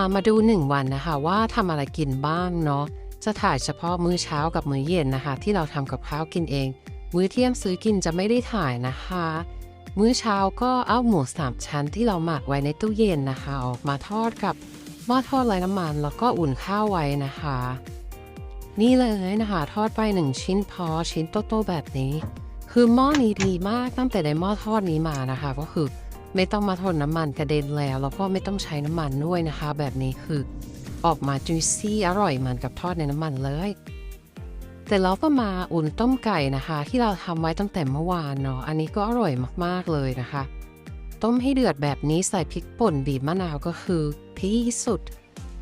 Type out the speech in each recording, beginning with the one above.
ามาดูหนึ่งวันนะคะว่าทำอะไรกินบ้างเนาะจะถ่ายเฉพาะมื้อเช้ากับมื้อเย็นนะคะ ที่เราทำกับข้าวกินเอง มื้อเที่ยงซื้อกินจะไม่ได้ถ่ายนะคะ มื้อเช้าก็เอาหมูสามชั้นที่เราหมักไว้ในตู้เย็นนะคะ ออกมาทอดกับหม้อทอดไร้น้ำมัน แล้วก็อุ่นข้าวไว้นะคะ นี่เลยนะคะ ทอดไปหนึ่งชิ้นพอชิ้นโตๆแบบนี้ คือหม้อนี้ดีมากตั้งแต่ได้หม้อทอดนี้มานะคะ ก็คือ ไม่ต้องมาทนน้ำมันกระเด็นแล้ว แล้วก็ไม่ต้องใช้น้ำมันด้วยนะคะ แบบนี้คือออกมาจุยซี่อร่อยเหมือนกับทอดในน้ำมันเลยแต่เราก็มาอุ่นต้มไก่นะคะ ที่เราทำไว้ตั้งแต่เมื่อวานเนาะอันนี้ก็อร่อยมากๆเลยนะคะ ต้มให้เดือดแบบนี้ใส่พริกป่นบีบมะนาวก็คือที่สุด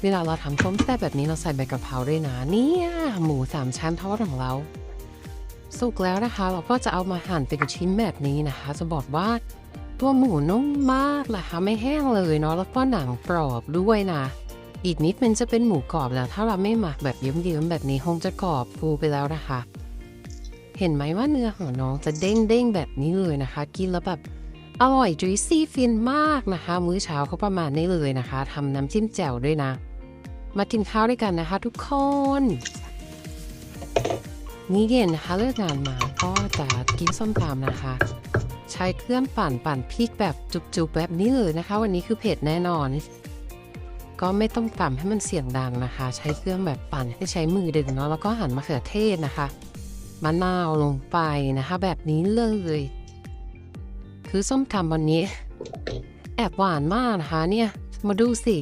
เวลาเราทำต้มแซ่บแบบนี้เราใส่ใบกะเพราด้วยนะเนี่ยหมูสามชั้นทอดของเรา สุกแล้วนะคะ เราก็จะเอามาหั่นเป็นชิ้นแบบนี้นะคะ จะบอกว่า ตัวหมูนุ่มมากนะคะไม่แห้งเลยเนาะแล้วก็หนังกรอบด้วยนะ อีกนิดมันจะเป็นหมูกรอบแล้ว ถ้าเราไม่หมักแบบเยิ้มๆแบบนี้คงจะกรอบฟูไปแล้วนะคะ เห็นไหมว่าเนื้อของน้องจะเด้งๆแบบนี้เลยนะคะ กินแล้วแบบอร่อยจุยซี่ฟินมากนะคะ มื้อเช้าเขาประมาณนี้เลยนะคะทำน้ำจิ้มแจ่วด้วยนะ มากินข้าวด้วยกันนะคะทุกคนนี่เย็นนะคะเลิกงานมาก็จะกินส้มตำนะคะ ใช้เครื่องปั่นปั่นพริกแบบจุกๆแบบนี้เลยนะคะ วันนี้คือเผ็ดแน่นอน ก็ไม่ต้องตำให้มันเสียงดังนะคะ ใช้เครื่องแบบปั่นให้ใช้มือดึงเนาะแล้วก็หั่นมะเขือเทศนะคะมะนาวลงไปนะคะ แบบนี้เลย คือส้มตำวันนี้ แอบหวานมากนะคะเนี่ยมาดูสิ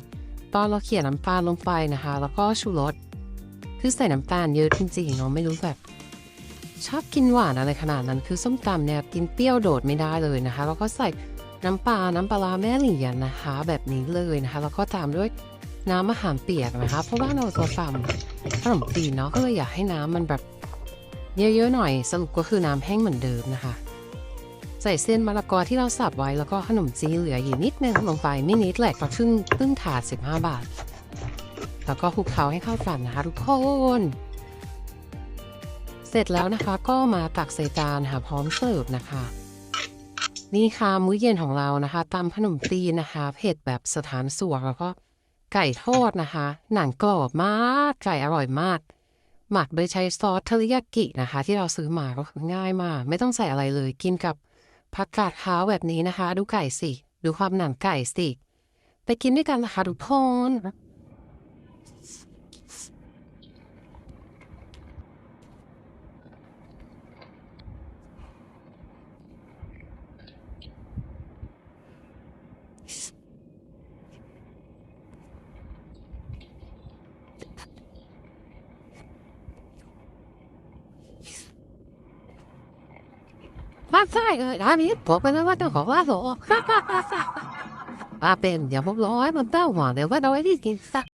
ตอนเราเขี่ยนน้ำตาลลงไปนะคะ แล้วก็ชูรสคือใส่น้ำตาลเยอะจริงๆเนาะไม่รู้แบบ ชอบกินหวานอะไรขนาดนั้นคือส้มตำเนี่ยกินเปรี้ยวโดดไม่ได้เลยนะคะ แล้วก็ใส่น้ำปลา น้ำปลาแม่เหลียนนะคะ แบบนี้เลยนะคะ แล้วก็ตามด้วยน้ำมะขามเปียกนะคะ เพราะว่าเราจะทำขนมจีนเนาะก็เลยอยากให้น้ำมันแบบเยอะๆหน่อย สรุปก็คือน้ำแห้งเหมือนเดิมนะคะ ใส่เส้นมะละกอที่เราสับไว้แล้วก็ขนมจีนเหลืออยู่นิดนึงลงไปไม่นิดแหละก็ครึ่งครึ่งถาด 15 บาท แล้วก็คลุกเคล้าให้เข้ากันนะคะทุกคน เสร็จแล้วนะคะก็มาตักใส่จานค่ะพร้อมเสิร์ฟนะคะ นี่ค่ะมื้อเย็นของเรานะคะตำขนมจีนะคะเผ็ดแบบสถานสวกแล้วก็ไก่ทอดนะคะ หนังกรอบมากไก่อร่อยมาก หมักโดยใช้ซอสเทอริยากินะคะ ที่เราซื้อมาก็ง่ายมาก ไม่ต้องใส่อะไรเลยกินกับผักกาดขาวแบบนี้นะคะ ดูไก่สิ ดูความหนังไก่สิ ไปกินด้วยกันนะคะทุกคน บ้าใช่เลยร้านนี้ผมเป็นว่าเจ้งขอวาโสฮ่าฮ่าเป็นอย่าพบร้อยมันเต้าหวันเดี๋ยวว่าเราไอ้ที่กินสัก